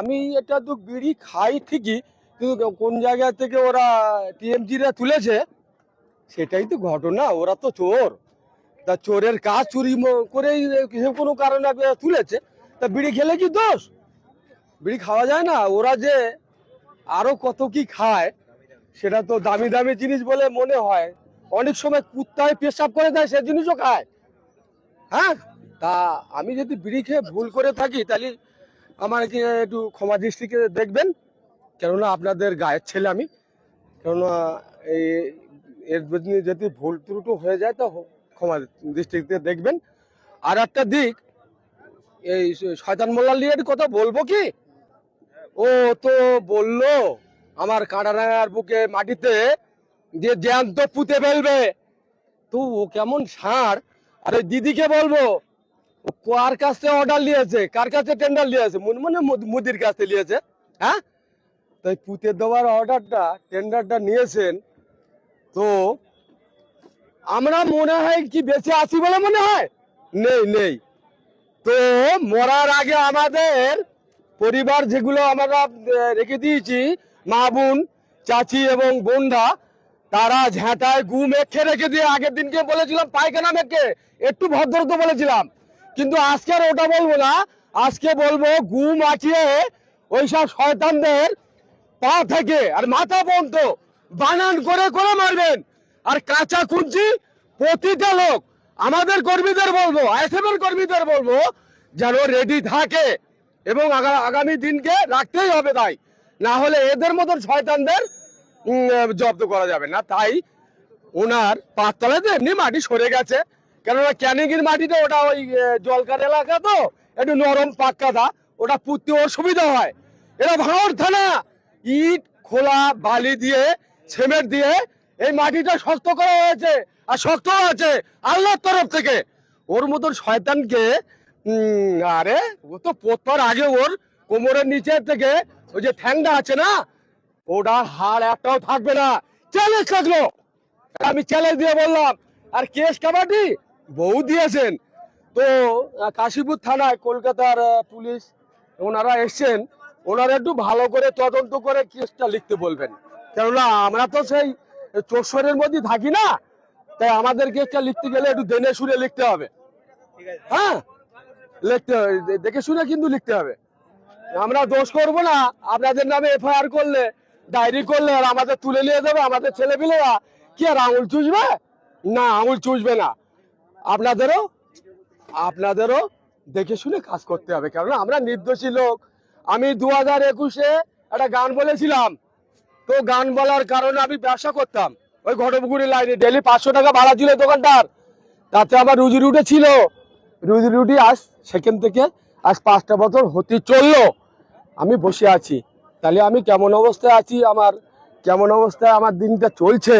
আমি এটা তো বিড়ি খাই ঠিকই, কিন্তু কোন জায়গা থেকে ওরা টিএমজিরা তুলেছে, সেটাই তো ঘটনা, ওরা তো চোর। তা চোরের কাজ চুরি করেই সে কোনো কারণে তুলেছে? তা বিড়ি খেলে কি দোষ? বিড়ি খাওয়া যায় না? ওরা যে আরও কত কি খায়, সেটা তো দামি দামি জিনিস বলে মনে হয়। অনেক সময় কুত্তায় পেশাব করে দেয়, সে জিনিসও খায়। হ্যাঁ? তা আমি যদি বিড়ি খেয়ে ভুল করে থাকি, তাহলে আমাকে একটু ক্ষমা দৃষ্টিকে দেখবেন? কেননা আপনাদের গায়ের ছেলে আমি। কেননা এই এর যদি ভুল ত্রুটি হয়ে যায় তো ক্ষমা দৃষ্টিতে দেখবেন। আর একটা দিক, এই শয়তান মোল্লা নিয়ে কথা বলব কি? ও তো বলল, আমার কাঁটারাঙার বুকে মাটিতে যে জ্যান্ত পুঁতে ফেলবে, তো ও কেমন সার? আর ওই দিদিকে বলব কার কাছ অর্ডার নিয়েছে কার কাছে টেন্ডার নিয়েছে মনে মনে মুদ- মুদির কাছ নিয়েছে হ্যাঁ? তাই পুঁতে দেওয়ার অর্ডারটা টেন্ডারটা নিয়েছেন। তো আমরা মনে হয় কি বেঁচে আছি বলে মনে হয়? নেই নেই। তো মরার আগে আমাদের পরিবার যেগুলো আমরা রেখে দিয়েছি, মা বোন, চাচি এবং বোনরা, তারা ঝাঁটায় গু মেখে রেখে দিয়ে আগের দিনকে বলেছিলাম, পায়খানা মেখে, একটু ভদ্রতা বলেছিলাম। কিন্তু আজকে আর ওটা বলব না। আজকে বলব গু মাখিয়ে ওইসব শয়তানদের পা থেকে আর মাথা পর্যন্ত বানান করে করে মারবেন। আর কাঁচা কুঞ্চি প্রতিটা লোক, আমাদের কর্মীদের বলব আইএসএফ এর কর্মীদের বলব, যেন রেডি থাকে এবং আগামী দিনকে রাখতেই হবে তাই। না হলে এদের মতন শয়তানদের জব্দ করা যাবে না। তাই ওনার পাঁচতলাতে এমনি মাটি সরে গেছে। কেননা ক্যানিগির মাটিতে ওটা ওই জলকার এলাকা তো, একটু নরম পাক্কাটা ওটা পুঁততে ওর সুবিধা হয়। এরা ভাঙর থানা। ইট, খোলা, বালি দিয়ে, সিমেন্ট দিয়ে এই মাটিটা শক্ত করা হয়েছে, আর শক্ত আছে আল্লাহর তরফ থেকে। ওর মতন শয়তানকে আরে, ও তো পোতার আগে ওর কোমরের নিচে থেকে ওই যে ঠ্যাংটা আছে না, ওটা হাড় একটাও থাকবে না। চ্যালেঞ্জ থাকল। আমি চ্যালেঞ্জ দিয়ে বললাম, আর কেস কাবাডি? বউ দিয়েছেন তো কাশীপুর থানায় কলকাতার পুলিশ ওনারা এসছেন। ওনারা একটু ভালো করে তদন্ত করে কেসটা লিখতে বলবেন। কেননা আমরা তো সেই চোষরের মধ্যে থাকি না। তাই আমাদের কেসটা লিখতে গেলে একটু দেনে শুনে লিখতে হবে। হ্যাঁ? লিখতে হবে দেখে শুনে কিন্তু লিখতে হবে। আমরা দোষ করব না। আপনাদের নামে এফআইআর করলে, ডায়েরি করলে আর আমাদের তুলে নিয়ে যাবে আমাদের ছেলেপিলেরা। কি আর আঙুল চুষবে? না, আঙুল চুষবে না। আপনাদেরও আপনাদেরও দেখে শুনে কাজ করতে হবে কারণ আমরা নির্দোষী লোক। আমি দু হাজার একুশে একটা গান বলেছিলাম, তো গান বলার কারণে আমি ব্যবসা করতাম। ওই ঘটপুকুরি লাইনে ডেলি পাঁচশো টাকা ভাড়া ছিল দোকানদার তাতে আমার রুজি রুটি ছিল। রুজি রুটি আজ সেখান থেকে আজ পাঁচটা বছর হতে চলল। আমি বসে আছি। তাহলে আমি কেমন অবস্থায় আছি? আমার কেমন অবস্থায়? আমার দিনটা চলছে।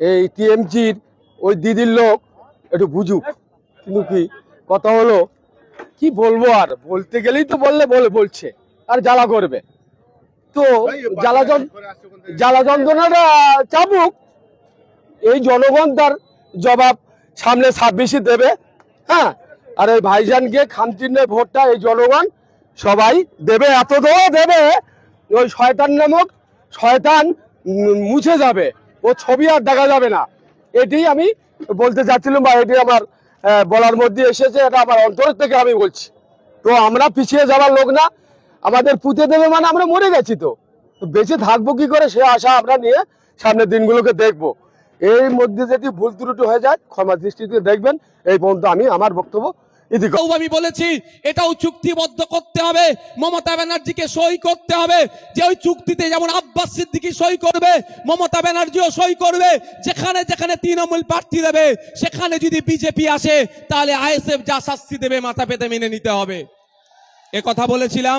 এই টিএমজির ওই দিদির লোক একটু বুঝুক। কিন্তু কি কথা হলো কি বলব আর? বলতে গেলেই তো বললে বলে বলছে। আর জ্বালা করবে। তো জ্বালা জ্বালা যন্ত্রণাটা চাপুক এই জনগণ তার জবাব সামনে ছাব্বিশে দেবে। হ্যাঁ আর এই ভাইজানকে খামচিহ্নের ভোটটা এই জনগণ সবাই দেবে এত দেওয়া দেবে। ওই শয়তান নামক শয়তান মুছে যাবে। ও ছবি আর দেখা যাবে না। এটি আমি বলতে চাচ্ছিলাম বা এটি আমার বলার মধ্যে এসেছে, এটা আমার অন্তর থেকে আমি বলছি। তো আমরা পিছিয়ে যাওয়ার লোক না, আমাদের পুঁতে দেবে মানে আমরা মরে গেছি তো। বেঁচে থাকব কি করে সে আশা আমরা নিয়ে সামনের দিনগুলোকে দেখব। এর মধ্যে যদি ভুল ত্রুটি হয়ে যায়, ক্ষমা দৃষ্টিতে দেখবেন। এই পর্যন্ত আমি আমার বক্তব্য আমি বলেছি, এটাও চুক্তিবদ্ধ করতে হবে, মমতা ব্যানার্জিকে সই করতে হবে। যে ওই চুক্তিতে যেমন আব্বাস সিদ্দিকি সই করবে, মমতা ব্যানার্জিও সই করবে, যেখানে যেখানে তৃণমূল প্রার্থী দেবে, সেখানে যদি বিজেপি আসে, তাহলে আইএসএফ যা শাস্তি দেবে, মাথা পেতে মেনে নিতে হবে। এ কথা বলেছিলাম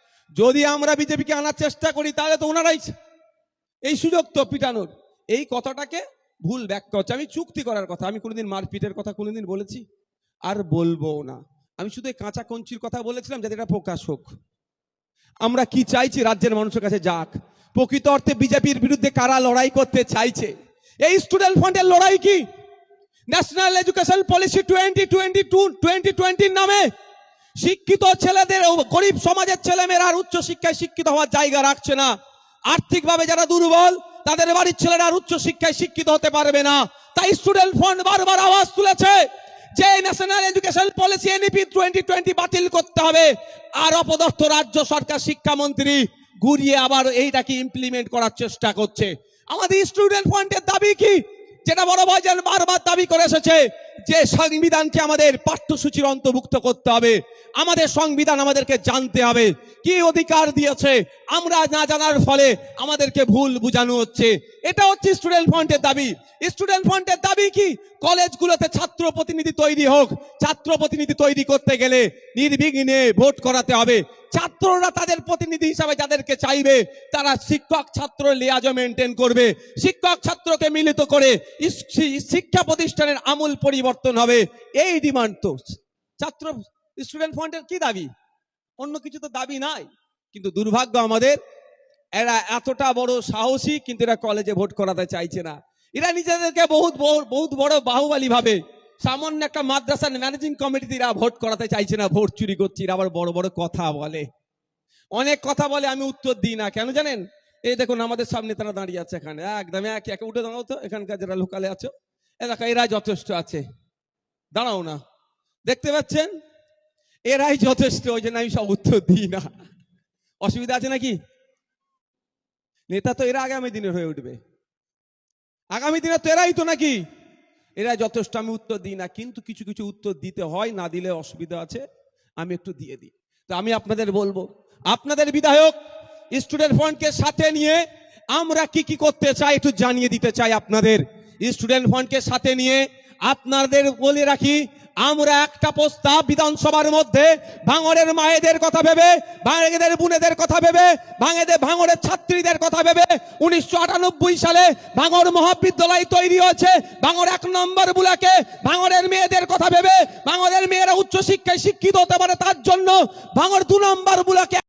যদি আমরা বিজেপিকে আনার চেষ্টা করি, তাহলে তো ওনারাই এই সুযোগ তো পিটানোর। এই কথাটাকে ভুল ব্যাখ্যা হচ্ছে। আমি চুক্তি করার কথা, আমি কোনোদিন মারপিটের কথা কোনোদিন বলেছি। আর বলব না। আমি শুধু এই কাঁচা কঞ্চির কথা বলেছিলাম যাতে এটা প্রকাশ হোক। আমরা কি চাইছি রাজ্যের মানুষের কাছে যাক? প্রকৃত অর্থে বিজেপির বিরুদ্ধে কারা লড়াই করতে চাইছে? এই স্টুডেন্ট ফান্ডের লড়াই কি? National education policy twenty twenty to twenty টোয়েন্টির নামে শিক্ষিত ছেলেদের গরিব সমাজের ছেলেমেয়েরা আর উচ্চ শিক্ষায় শিক্ষিত হওয়ার জায়গা রাখছে না। আর্থিকভাবে যারা দুর্বল, তাদের বাড়ির ছেলেরা আর উচ্চ শিক্ষায় শিক্ষিত হতে পারবে না। তাই স্টুডেন্ট ফান্ড বারবার আওয়াজ তুলেছে যে national education policy NEP twenty twenty বাতিল করতে হবে। আর অপদস্থ রাজ্য সরকার শিক্ষামন্ত্রী ঘুরিয়ে আবার এইটাকে ইমপ্লিমেন্ট করার চেষ্টা করছে। আমাদের স্টুডেন্ট ফান্ডের দাবি কি? যেটা বড় ভাইজান বারবার দাবি করে এসেছে। যে সংবিধানকে আমাদের পাঠ্যসূচির অন্তর্ভুক্ত করতে হবে, আমাদের সংবিধান আমাদেরকে জানতে হবে। কি অধিকার দিয়েছে, আমরা না জানার ফলে আমাদেরকে ভুল বোঝানো হচ্ছে। এটা হচ্ছে স্টুডেন্ট ফ্রন্টের দাবি। স্টুডেন্ট ফ্রন্টের দাবি কি? কলেজগুলোতে ছাত্র প্রতিনিধি তৈরি হোক। ছাত্র প্রতিনিধি তৈরি করতে গেলে নির্বিঘ্নে ভোট করাতে হবে। ছাত্ররা তাদের প্রতিনিধি হিসাবে যাদেরকে চাইবে, তারা শিক্ষক ছাত্র লিয়াজ মেনটেন করবে। শিক্ষক ছাত্রকে মিলিত করে শিক্ষা প্রতিষ্ঠানের আমূল পরিবর্তন হবে। এই ডিমান্ড তো। ছাত্র স্টুডেন্ট ফ্রন্টের কি দাবি? অন্য কিছু তো দাবি নাই। কিন্তু দুর্ভাগ্য আমাদের, এরা এতটা বড় সাহসী, কিন্তু এরা কলেজে ভোট করাতে চাইছে না। এরা নিজেদেরকে বহুত বহুত বড় বাহুবালী ভাবে সামান্য একটা মাদ্রাসার ম্যানেজিং কমিটিতে এরা ভোট করাতে চাইছে না ভোট চুরি করছে আবার বড় বড় কথা বলে। অনেক কথা বলে, আমি উত্তর দিই না। কেন জানেন? এই দেখুন, আমাদের সামনে তারা দাঁড়িয়ে আছে এখানে। একদম এক একে, উঠে দাঁড়াও তো, এখানকার যারা লোকালে আছো। এ দেখো এরা যথেষ্ট আছে। দাঁড়াও না। দেখতে পাচ্ছেন? এরাই যথেষ্ট, ওই জন্য আমি সব উত্তর দিই না। অসুবিধা আছে নাকি? নেতা তো এরা আগামী দিনের হয়ে উঠবে। আগামী দিনে তো এরাই তো নাকি? এরা যথেষ্ট, আমি উত্তর দিই না, কিন্তু কিছু কিছু উত্তর দিতে হয়, না দিলে অসুবিধা আছে, আমি একটু দিয়ে দিই। তো আমি আপনাদের বলব, আপনাদের বিধায়ক স্টুডেন্ট ফ্রন্টকে সাথে নিয়ে আমরা কি কি করতে চাই একটু জানিয়ে দিতে চাই আপনাদের। স্টুডেন্ট ফ্রন্টকে সাথে নিয়ে আপনাদের বলে রাখি আমরা একটা প্রস্তাব বিধানসভার মধ্যে, ভাঙড়ের মায়েদের কথা ভেবে ভাঙেদের বোনেদের কথা ভেবে ভাঙেদের ভাঙড়ের ছাত্রীদের কথা ভেবে উনিশশো আটানব্বই সালে ভাঙর মহাবিদ্যালয় তৈরি হয়েছে। ভাঙর এক নম্বর বুলাকে ভাঙরের মেয়েদের কথা ভেবে ভাঙরের মেয়েরা উচ্চশিক্ষায় শিক্ষিত হতে পারে তার জন্য ভাঙর দু নম্বর বুলাকে